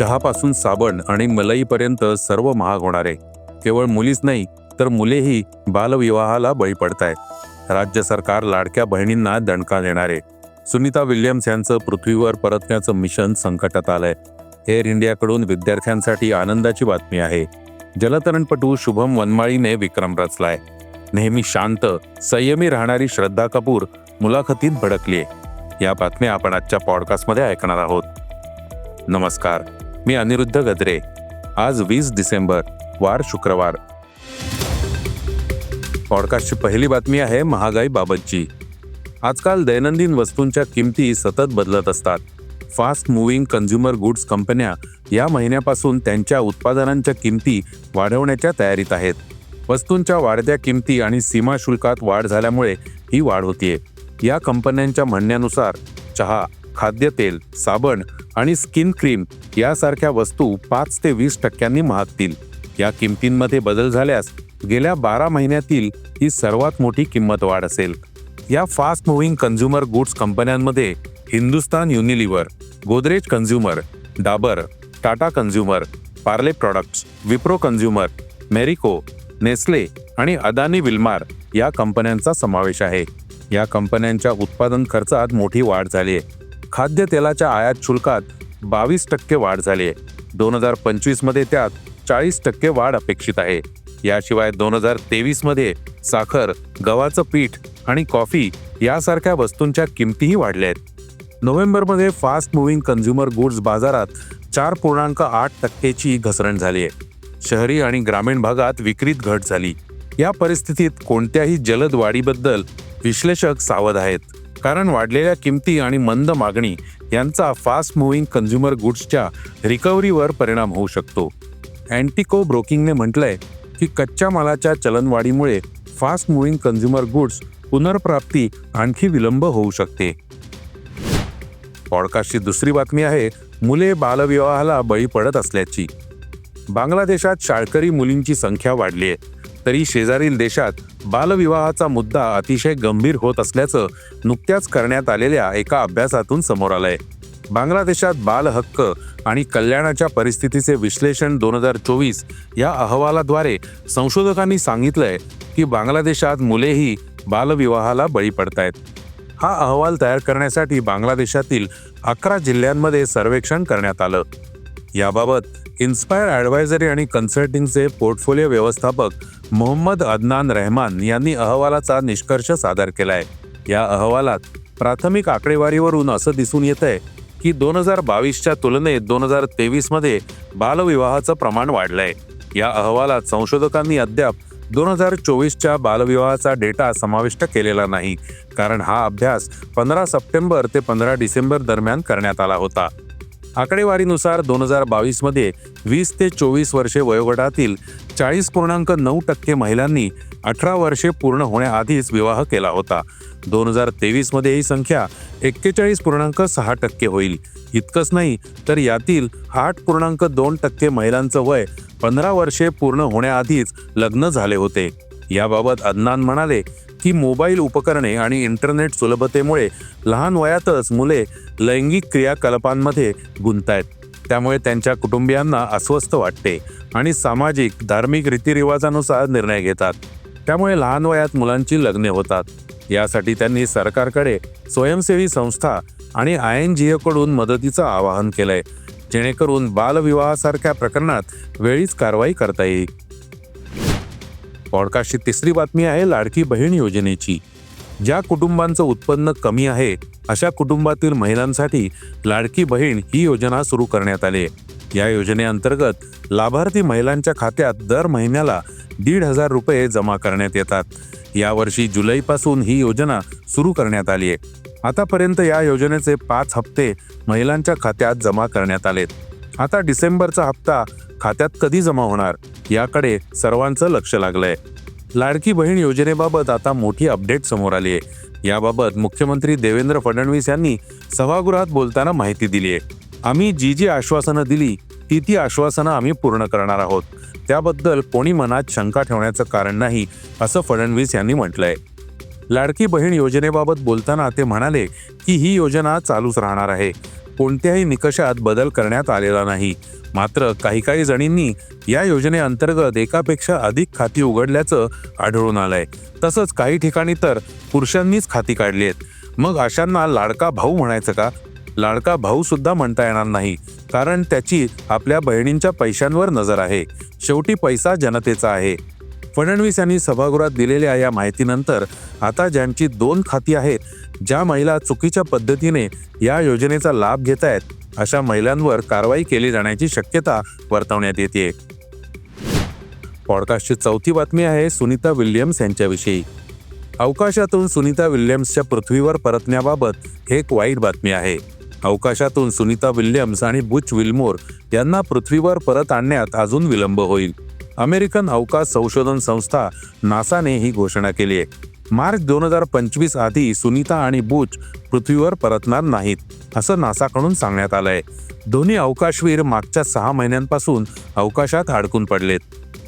चहापासून साबण आणि मलईपर्यंत सर्व महाग होणार आहे. केवळ मुलीच नाही तर मुलेही बालविवाहाला बळी पडत आहेत राज्य सरकार लाडक्या बहिणींना दणका देणार. आहे सुनीता विल्यम्स यांचं पृथ्वीवर परतण्याचं मिशन संकटात आलंय. एअर इंडियाकडून विद्यार्थ्यांसाठी आनंदाची बातमी आहे. जलतरणपटू शुभम वनमाळीने विक्रम रचलाय. नेहमी शांत संयमी राहणारी श्रद्धा कपूर मुलाखतीत भडकलीय. या बातम्या आपण आजच्या पॉडकास्टमध्ये ऐकणार आहोत. नमस्कार. मी अनिरुद्ध गद्रे. आज वीस डिसेंबर वार शुक्रवार. पॉडकास्टची पहिली बातमी आहे महागाईबाबतची आजकाल दैनंदिन वस्तूंच्या किमती सतत बदलत असतात. फास्ट मुव्हिंग कन्झ्युमर गुड्स कंपन्या या महिन्यापासून त्यांच्या उत्पादनांच्या किमती वाढवण्याच्या तयारीत आहेत. वस्तूंच्या वाढत्या किमती आणि सीमा शुल्कात वाढ झाल्यामुळे ही वाढ होतीये. या कंपन्यांच्या म्हणण्यानुसार चहा खाद्यतेल साबण आणि स्किन क्रीम यासारख्या वस्तू पाच ते वीस टक्क्यांनी महागतील. या किमतींमध्ये बदल झाल्यास गेल्या बारा महिन्यातील ही सर्वात मोठी किंमत वाढ असेल. या फास्ट मुव्हिंग कन्झ्युमर गुड्स कंपन्यांमध्ये Hindustan Unilever Godrej consumer Dabur Tata consumer Parle products Wipro consumer Marico Nestle आणि अदानी विल्मार या कंपन्यांचा समावेश आहे. या कंपन्यांच्या उत्पादन खर्चात मोठी वाढ झाली आहे. खाद्यतेलाच्या आयात शुल्कात बावीस टक्के वाढ झाली आहे. दोन हजार पंचवीसमध्ये त्यात चाळीस टक्के वाढ अपेक्षित आहे. याशिवाय दोन हजार तेवीसमध्ये साखर गव्हाचं पीठ आणि कॉफी यासारख्या वस्तूंच्या किमतीही वाढल्या आहेत. नोव्हेंबरमध्ये फास्ट मुव्हिंग कन्झ्युमर गुड्स बाजारात चार पूर्णांक आठ टक्केची घसरण झाली आहे. शहरी आणि ग्रामीण भागात विक्रीत घट झाली. या परिस्थितीत कोणत्याही जलद वाढीबद्दल विश्लेषक सावध आहेत. कारण वाढलेल्या किमती आणि मंद मागणी यांचा फास्ट मुव्हिंग कन्झ्युमर गुड्सच्या रिकव्हरीवर परिणाम होऊ शकतो. अँटिको ब्रोकिंगने म्हटलंय की कच्च्या मालाच्या चलनवाढीमुळे फास्ट मुव्हिंग कन्झ्युमर गुड्स पुनर्प्राप्ती आणखी विलंब होऊ शकते. पॉडकास्टची दुसरी बातमी आहे मुले बालविवाहाला बळी पडत असल्याची. बांगलादेशात शाळकरी मुलींची संख्या वाढली आहे तरी शेजारील देशात बालविवाहाचा मुद्दा अतिशय गंभीर होत असल्याचं नुकत्याच करण्यात आलेल्या एका अभ्यासातून समोर आलंय. बांगलादेशात बाल हक्क आणि कल्याणाच्या परिस्थितीचे विश्लेषण दोन हजार चोवीस या अहवालाद्वारे संशोधकांनी सांगितलंय की बांगलादेशात मुलेही बालविवाहाला बळी पडतायत. हा अहवाल तयार करण्यासाठी बांगलादेशातील अकरा जिल्ह्यांमध्ये सर्वेक्षण करण्यात आलं. याबाबत इन्स्पायर ॲडवायझरी आणि कन्सल्टिंगचे पोर्टफोलिओ व्यवस्थापक मोहम्मद अदनान रहमान यांनी अहवालाचा निष्कर्ष सादर केलाय. या अहवालात प्राथमिक आकडेवारीवरून असं दिसून येत आहे की दोन हजार बावीसच्या तुलनेत दोन हजार तेवीसमध्ये बालविवाहाचं प्रमाण वाढलंय. या अहवालात संशोधकांनी अद्याप दोन हजार चोवीसच्या बालविवाहाचा डेटा समाविष्ट केलेला नाही कारण हा अभ्यास पंधरा सप्टेंबर ते पंधरा डिसेंबर दरम्यान करण्यात आला होता. आकडेवारीनुसार दोन हजार बावीसमध्ये वीस ते चोवीस वर्षे वयोगटातील चाळीस पूर्णांक नऊ टक्के महिलांनी अठरा वर्षे पूर्ण होण्याआधीच विवाह केला होता. दोन हजार तेवीसमध्ये ही संख्या एक्केचाळीस पूर्णांक सहा टक्के होईल. इतकंच नाही तर यातील आठ पूर्णांक दोन टक्के महिलांचं वय पंधरा वर्षे पूर्ण होण्याआधीच लग्न झाले होते. याबाबत अदनान म्हणाले ही मोबाईल उपकरणे आणि इंटरनेट सुलभतेमुळे लहान वयातच मुले लैंगिक क्रियाकलापांमध्ये गुंतायत. त्यामुळे त्यांच्या कुटुंबियांना अस्वस्थ वाटते आणि सामाजिक धार्मिक रीतिरिवाजानुसार निर्णय घेतात. त्यामुळे लहान वयात मुलांची लग्ने होतात. यासाठी त्यांनी सरकारकडे स्वयंसेवी संस्था आणि आय एन जी ओकडून मदतीचं आवाहन केलंय जेणेकरून बालविवाहासारख्या प्रकरणात वेळीच कारवाई करता येईल. पॉडकास्टची तिसरी बातमी आहे लाडकी बहीण योजनेची. ज्या कुटुंबांचं उत्पन्न कमी आहे अशा कुटुंबातील महिलांसाठी लाडकी बहीण ही योजना सुरू करण्यात आली. आहे या योजनेअंतर्गत लाभार्थी महिलांच्या खात्यात दर महिन्याला दीड हजार रुपये जमा करण्यात येतात. यावर्षी जुलैपासून ही योजना सुरू करण्यात आली आहे. आतापर्यंत या योजनेचे पाच हप्ते महिलांच्या खात्यात जमा करण्यात आलेत. आता डिसेंबरचा हप्ता खात्यात कधी जमा होणार याकडे सर्वांचं लक्ष लागलंय. लाडकी बहीण योजनेबाबत आता मोठी अपडेट समोर आली आहे याबाबत मुख्यमंत्री देवेंद्र फडणवीस यांनी सभागृहात बोलताना माहिती दिली आहे आम्ही जी जी आश्वासनं दिली ती ती आश्वासनं आम्ही पूर्ण करणार आहोत. त्याबद्दल कोणी मनात शंका ठेवण्याचं कारण नाही असं फडणवीस यांनी म्हटलंय. लाडकी बहीण योजनेबाबत बोलताना ते म्हणाले की ही योजना चालूच राहणार आहे. कोणत्याही निकषात बदल करण्यात आलेला नाही. मात्र काही काही जणींनी या योजनेअंतर्गत एकापेक्षा अधिक खाती उघडल्याचं आढळून आलंय. तसंच काही ठिकाणी तर पुरुषांनीच खाती काढली आहेत. मग अशांना लाडका भाऊ म्हणायचं का? लाडका भाऊ सुद्धा म्हणता येणार नाही. कारण त्याची आपल्या बहिणींच्या पैशांवर नजर आहे. शेवटी पैसा जनतेचा आहे. फडणवीस यांनी सभागृहात दिलेल्या या माहितीनंतर आता ज्यांची दोन खाती आहेत ज्या महिला चुकीच्या पद्धतीने या योजनेचा लाभ घेत आहेत अशा महिलांवर कारवाई केली जाण्याची शक्यता वर्तवण्यात येते पॉडकास्टची चौथी बातमी आहे सुनीता विल्यम्स यांच्याविषयी. अवकाशातून सुनीता विल्यम्सच्या पृथ्वीवर परतण्याबाबत एक वाईट बातमी आहे. अवकाशातून सुनीता विल्यम्स आणि बुच विल्मोर यांना पृथ्वीवर परत आणण्यात अजून विलंब होईल. अमेरिकन अवकाश संशोधन संस्था नासाने ही घोषणा केली आहे. मार्च दोन हजार पंचवीस आधी सुनीता आणि बुच पृथ्वीवर परतणार नाहीत असं नासाकडून सांगण्यात आलंय. दोन्ही अवकाशवीर मागच्या सहा महिन्यांपासून अवकाशात अडकून पडलेत.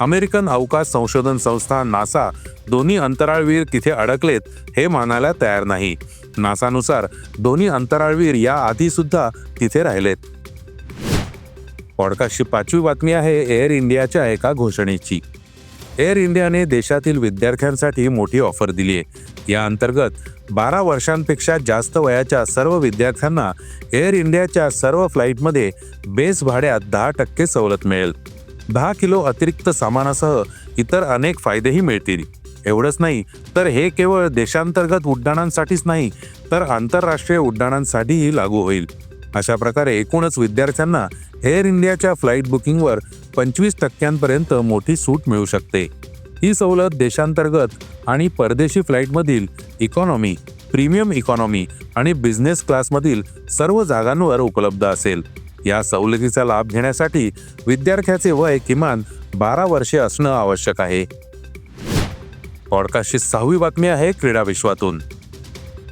अमेरिकन अवकाश संशोधन संस्था नासा दोन्ही अंतराळवीर तिथे अडकलेत हे मानायला तयार नाही. नासानुसार दोन्ही अंतराळवीर या आधी सुद्धा तिथे राहिलेत. पॉडकास्टची पाचवी बातमी आहे एअर इंडियाच्या एका घोषणेची. एअर इंडियाने देशातील विद्यार्थ्यांसाठी मोठी ऑफर दिली आहे. या अंतर्गत बारा वर्षांपेक्षा जास्त वयाच्या सर्व विद्यार्थ्यांना एअर इंडियाच्या सर्व फ्लाईटमध्ये बेस भाड्यात दहा टक्के सवलत मिळेल. दहा किलो अतिरिक्त सामानासह इतर अनेक फायदेही मिळतील. एवढंच नाही तर हे केवळ देशांतर्गत उड्डाणांसाठीच नाही तर आंतरराष्ट्रीय उड्डाणांसाठीही लागू होईल. अशा प्रकारे एकूणच विद्यार्थ्यांना एअर इंडियाच्या फ्लाईट बुकिंगवर पंचवीस टक्क्यांपर्यंत मोठी सूट मिळू शकते. ही सवलत देशांतर्गत आणि परदेशी फ्लाईटमधील इकॉनॉमी प्रीमियम इकॉनॉमी आणि बिझनेस क्लासमधील सर्व जागांवर उपलब्ध असेल. या सवलतीचा लाभ घेण्यासाठी विद्यार्थ्याचे वय किमान बारा वर्षे असणं आवश्यक आहे. पॉडकास्टची सहावी बातमी आहे क्रीडा विश्वातून.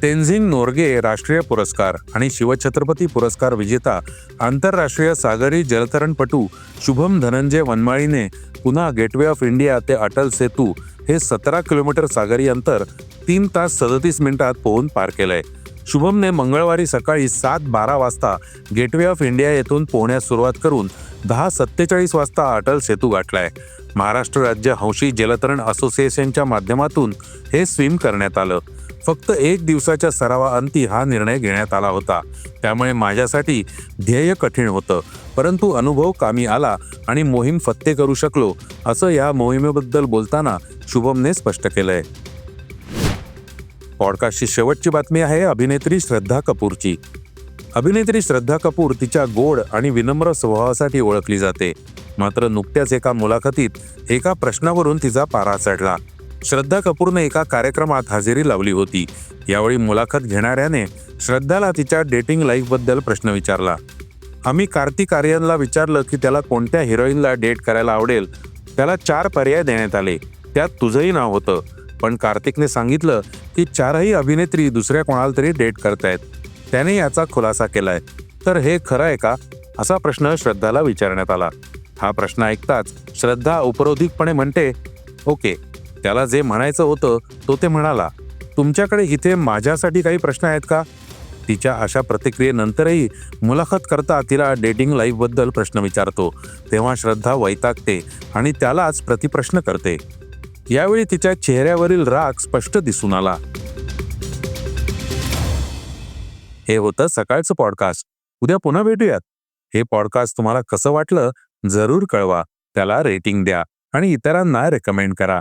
तेन्झिंग नोर्गे राष्ट्रीय पुरस्कार आणि शिवछत्रपती पुरस्कार विजेता आंतरराष्ट्रीय सागरी जलतरणपटू शुभम धनंजय वनमाळीने पुन्हा गेटवे ऑफ इंडिया ते अटल सेतू हे सतरा किलोमीटर सागरी अंतर तीन तास सदतीस मिनिटात पोहून पार केलंय. शुभमने मंगळवारी सकाळी सात बारा वाजता गेटवे ऑफ इंडिया येथून पोहण्यास सुरुवात करून दहा सत्तेचाळीस वाजता अटल सेतू गाठलाय. महाराष्ट्र राज्य हौशी जलतरण असोसिएशनच्या माध्यमातून हे स्विम करण्यात आलं. फक्त एक दिवसाच्या सरावाअंती हा निर्णय घेण्यात आला होता. त्यामुळे माझ्यासाठी ध्येय कठीण होतं. परंतु अनुभव कामी आला आणि मोहीम फत्ते करू शकलो असं या मोहिमेबद्दल बोलताना शुभमने स्पष्ट केलंय. पॉडकास्टची शेवटची बातमी आहे अभिनेत्री श्रद्धा कपूरची. अभिनेत्री श्रद्धा कपूर तिच्या गोड आणि विनम्र स्वभावासाठी ओळखली जाते. मात्र नुकत्याच एका मुलाखतीत एका प्रश्नावरून तिचा पारा चढला. श्रद्धा कपूरने एका कार्यक्रमात हजेरी लावली होती. यावेळी मुलाखत घेणाऱ्याने श्रद्धाला तिच्या डेटिंग लाईफबद्दल प्रश्न विचारला. आम्ही कार्तिक आर्यनला विचारलं की त्याला कोणत्या हिरोईनला डेट करायला आवडेल? त्याला चार पर्याय देण्यात आले. त्यात तुझंही नाव होतं. पण कार्तिकने सांगितलं की चारही अभिनेत्री दुसऱ्या कोणाला तरी डेट करतायत. त्याने याचा खुलासा केलाय. तर हे खरं आहे का? असा प्रश्न श्रद्धाला विचारण्यात आला. हा प्रश्न ऐकताच श्रद्धा उपरोधिकपणे म्हणते ओके त्याला जे म्हणायचं होतं तो ते म्हणाला तुमच्याकडे इथे माझ्यासाठी काही प्रश्न आहेत का? तिच्या अशा प्रतिक्रियेनंतरही मुलाखत करता तिला डेटिंग लाईफबद्दल प्रश्न विचारतो. तेव्हा श्रद्धा वैतागते आणि त्यालाच प्रतिप्रश्न करते. यावेळी तिच्या चेहऱ्यावरील राग स्पष्ट दिसून आला. हे होतं सकाळचं पॉडकास्ट उद्या पुन्हा भेटूयात. हे पॉडकास्ट तुम्हाला कसं वाटलं जरूर कळवा. त्याला रेटिंग द्या आणि इतरांना रेकमेंड करा.